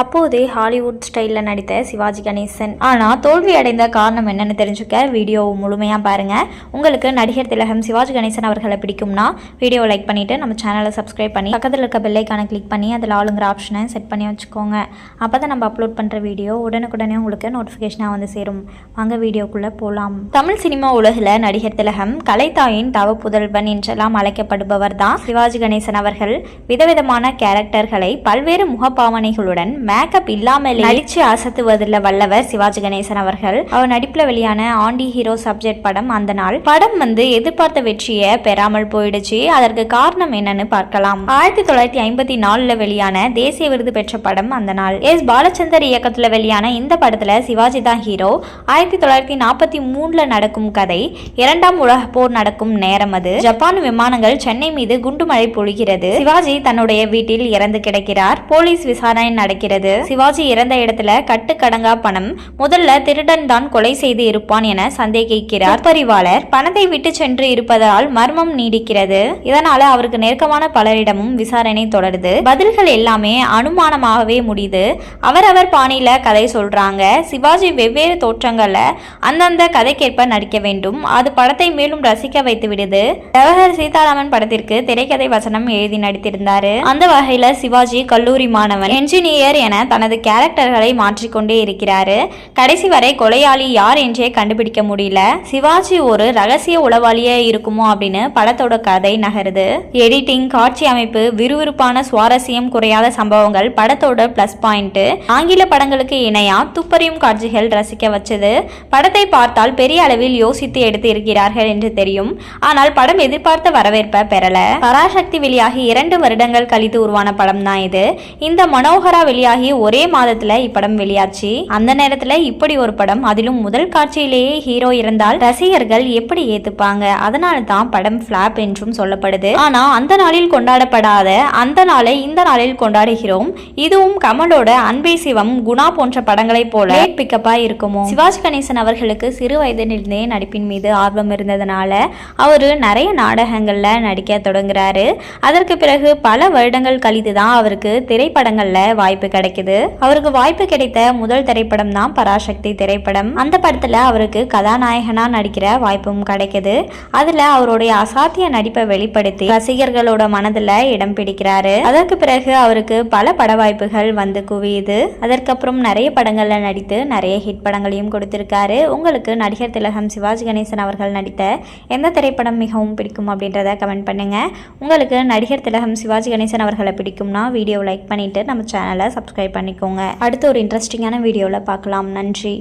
அப்போதே ஹாலிவுட் ஸ்டைலில் நடித்த சிவாஜி கணேசன். ஆனால் தோல்வி அடைந்த காரணம் என்னன்னு தெரிஞ்சுக்க வீடியோ முழுமையாக பாருங்கள் உங்களுக்கு நடிகர் திலகம் சிவாஜி கணேசன் அவர்களை பிடிக்கும்னா வீடியோ லைக் பண்ணிவிட்டு நம்ம சேனலை சப்ஸ்கிரைப் பண்ணி பக்கத்தில் இருக்க பெல்லைக்கான கிளிக் பண்ணி அதில் ஆளுங்கிற ஆப்ஷனை செட் பண்ணி வச்சுக்கோங்க. அப்போ தான் நம்ம அப்லோட் பண்ணுற வீடியோ உடனுக்குடனே உங்களுக்கு நோட்டிஃபிகேஷனாக வந்து சேரும். வாங்க வீடியோக்குள்ளே போகலாம் தமிழ் சினிமா உலகில் நடிகர் திலகம் கலைத்தாயின் தவ புதல்வன் என்றெல்லாம் அழைக்கப்படுபவர் தான் சிவாஜி கணேசன் அவர்கள். விதவிதமான கேரக்டர்களை பல்வேறு முகப்பாவனைகளுடன் மேக்கப் இல்லாமல் நடிச்சு அசத்துவதில் வல்லவர் சிவாஜி கணேசன் அவர்கள். அவர் நடிப்பில் வெளியான ஆண்டி ஹீரோ சப்ஜெக்ட் படம் அந்த நாள். படம் வந்து எதிர்பார்த்த வெற்றியை பெறாமல் போயிடுச்சு. அதற்கு காரணம் என்னன்னு பார்க்கலாம். ஆயிரத்தி தொள்ளாயிரத்தி ஐம்பத்தி நாலுல வெளியான தேசிய விருது பெற்ற படம் அந்த நாள். எஸ். பாலச்சந்தர் இயக்கத்துல வெளியான இந்த படத்துல சிவாஜி தான் ஹீரோ. ஆயிரத்தி தொள்ளாயிரத்தி நாற்பத்தி மூணுல நடக்கும் கதை இரண்டாம் உலக போர் நடக்கும் நேரம் அது. ஜப்பான் விமானங்கள் சென்னை மீது குண்டுமழை பொழிகிறது. சிவாஜி தன்னுடைய வீட்டில் இறந்து கிடக்கிறார். போலீஸ் விசாரணை நடக்கிறது. சிவாஜி இறந்த இடத்துல கட்டுக்கடங்கா பணம் முதல்ல திருடன் தான் கொலை செய்து இருப்பான் என சந்தேகிக்கிறார். பரிவாளர் பணத்தை விட்டு சென்று இருப்பதால் மர்மம் நீடிக்கிறது. இதனால அவருக்கு நெருக்கமான பலரிடமும் விசாரணை தொடருது. பதில்கள் எல்லாமே அனுமானமாகவே முடியுது. அவரவர் பாணியில கதை சொல்றாங்க. சிவாஜி வெவ்வேறு தோற்றங்கள்ல அந்தந்த கதைக்கேற்ப நடிக்க வேண்டும். அது படத்தை மேலும் ரசிக்க வைத்து விடுது. ஜவஹர் சீதாராமன் படத்திற்கு திரைக்கதை வசனம் எழுதி நடித்திருந்தாரு. அந்த வகையில சிவாஜி கல்லூரி மாணவன் என்ஜினியர் என தனது கேரக்டர்களை மாற்றிக்கொண்டே இருக்கிறாரு. கடைசி வரை கொலையாளி யார் என்றே கண்டுபிடிக்க முடியல. சிவாஜி ஒரு ரகசிய உளவாளியே இருக்குமோ அப்படின்னு படத்தோட கதை நகருது. எடிட்டிங் காட்சி அமைப்பு விறுவிறுப்பான சுவாரஸ்யம் குறையாத சம்பவங்கள் படத்தோட பிளஸ் பாயிண்ட் ஆங்கில படங்களுக்கு இணையா துப்பறியும் காட்சிகள் ரசிக்க வச்சது. படத்தை பார்த்தால் பெரிய அளவில் யோசித்து எடுத்து இருக்கிறார்கள் என்று தெரியும். ஆனால் படம் எதிர்பார்த்த வரவேற்பை பெறல. பராசக்தி வெளியாகி இரண்டு வருடங்கள் கழித்து உருவான படம் தான் இது. இந்த மனோகரா வெளியாக ஒரே மாதத்துல இப்படம் வெளியாச்சு. அந்த நேரத்துல இப்படி ஒரு படம் அதிலும் முதல் காட்சியிலேயே ஹீரோ இருந்தால் ரசிகர்கள் எப்படி ஏத்துப்பாங்க? அதனால தான் படம் பிளாப் என்றும் சொல்லப்படுது. ஆனா அந்த நாளில் கொண்டாடப்படாத அந்த நாளை இந்த நாளில் கொண்டாடுகிறோம். இதுவும் கமலோட அன்பே சிவம் குணா போன்ற படங்களைப் போல பிக்கப்பா இருக்குமோ? சிவாஜி கணேசன் அவர்களுக்கு சிறு வயதிலிருந்தே நடிப்பின் மீது ஆர்வம் இருந்ததுனால அவரு நிறைய நாடகங்கள்ல நடிக்க தொடங்குறாரு. அதற்கு பிறகு பல வருடங்கள் கழித்து தான் அவருக்கு திரைப்படங்கள்ல வாய்ப்பு கிடைக்குது. அவருக்கு வாய்ப்பு கிடைத்த முதல் திரைப்படம் தான் பராசக்தி திரைப்படம். அந்த படத்துல அவருக்கு கதாநாயகனா நடிக்கிற வாய்ப்பும் கிடைக்குது. அதுல அவருடைய அசாத்திய நடிப்பை வெளிப்படுத்தி ரசிகர்களோட மனதுல இடம் பிடிக்கிறாரு. அதற்கு பிறகு அவருக்கு பல பட வாய்ப்புகள் வந்து குவியுது. அதற்கப்புறம் நிறைய படங்கள்ல நடித்து நிறைய ஹிட் படங்களையும் கொடுத்திருக்காரு. உங்களுக்கு நடிகர் திலகம் சிவாஜி கணேசன் அவர்கள் நடித்த எந்த திரைப்படம் மிகவும் பிடிக்கும் அப்படின்றத கமெண்ட் பண்ணுங்க. உங்களுக்கு நடிகர் திலகம் சிவாஜி கணேசன் அவர்களை பிடிக்கும்னா வீடியோ லைக் பண்ணிட்டு நம்ம சேனலை சப்ஸ்கிரைப் பண்ணிக்கோங்க. அடுத்து ஒரு இன்ட்ரெஸ்டிங்கான வீடியோவில் பார்க்கலாம். நன்றி.